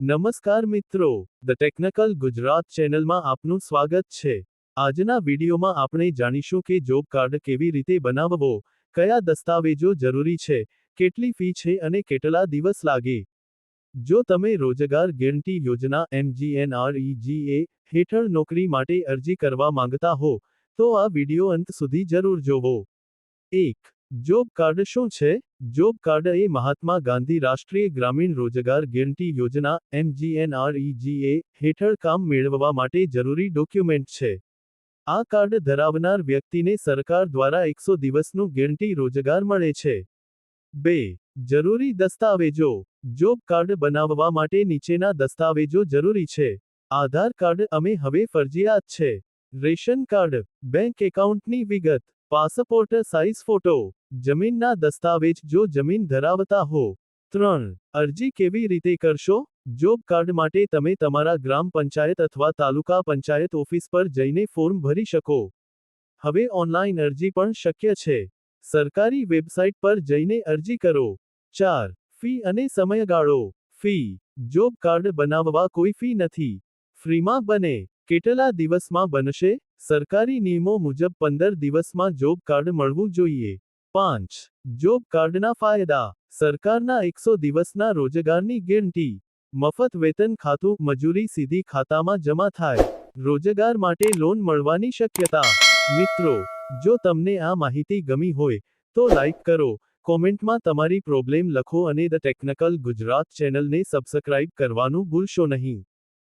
નમસ્કાર મિત્રો the technical Gujarat ચેનલમાં આપનું સ્વાગત છે. આજના વિડીયોમાં આપણે જાણીશું કે જોબ કાર્ડ કેવી રીતે બનાવવો, કયા દસ્તાવેજો જરૂરી છે, કેટલી ફી છે અને કેટલા દિવસ લાગે. જો તમે રોજગાર ગેરંટી યોજના એમજીએનઆરઈજીએ હેઠળ નોકરી માટે અરજી કરવા માંગતા હો, તો આ વીડિયો અંત સુધી જરૂર જોવો. એક, જોબ કાર્ડ શું છે? જોબ કાર્ડ એ મહાત્મા ગાંધી રાષ્ટ્રીય ગ્રામીણ રોજગાર ગેરંટી યોજના એમજીએનઆરઈજીએ હેઠળ કામ મેળવવા માટે જરૂરી ડોક્યુમેન્ટ છે. આ કાર્ડ ધરાવનાર વ્યક્તિને સરકાર દ્વારા એકસો દિવસનું ગેરંટી રોજગાર મળે છે. બે, જરૂરી દસ્તાવેજો. જોબ કાર્ડ બનાવવા માટે નીચેના દસ્તાવેજો જરૂરી છે. આધાર કાર્ડ, અમે હવે ફરજિયાત છે. રેશન કાર્ડ, બેંક એકાઉન્ટની વિગત. પાસપોર્ટ સાઇઝ ફોટો, જમીનના દસ્તાવેજ જો જમીન ધરાવતા હો. ત્રણ, અરજી કેવી રીતે કરશો? જોબ કાર્ડ માટે તમે તમારા ગ્રામ પંચાયત અથવા તાલુકા પંચાયત ઓફિસ પર જઈને ફોર્મ ભરી શકો. હવે ઓનલાઈન અરજી પણ શક્ય છે. સરકારી વેબસાઇટ પર જઈને અરજી કરો. ચાર, ફી અને સમયગાળો. ફી, જોબ કાર્ડ બનાવવા કોઈ ફી નથી. ફ્રીમાં બને. કેટલા દિવસમાં બનશે? સરકારી નિયમો મુજબ પંદર દિવસમાં જોબ કાર્ડ મળવું જોઈએ. પાંચ. જોબ કાર્ડના ફાયદા. સરકારના એકસો દિવસના રોજગારની ગેરંટી. મફત વેતન ખાતું મજૂરી સીધી ખાતામાં જમા થાય. રોજગાર માટે લોન મળવાની શક્યતા. મિત્રો, જો તમને આ માહિતી ગમી હોય, તો લાઈક કરો. કોમેન્ટમાં તમારી પ્રોબ્લેમ લખો અને ધ ટેકનિકલ ગુજરાત ચેનલને સબસ્ક્રાઇબ કરવાનું ભૂલશો નહીં.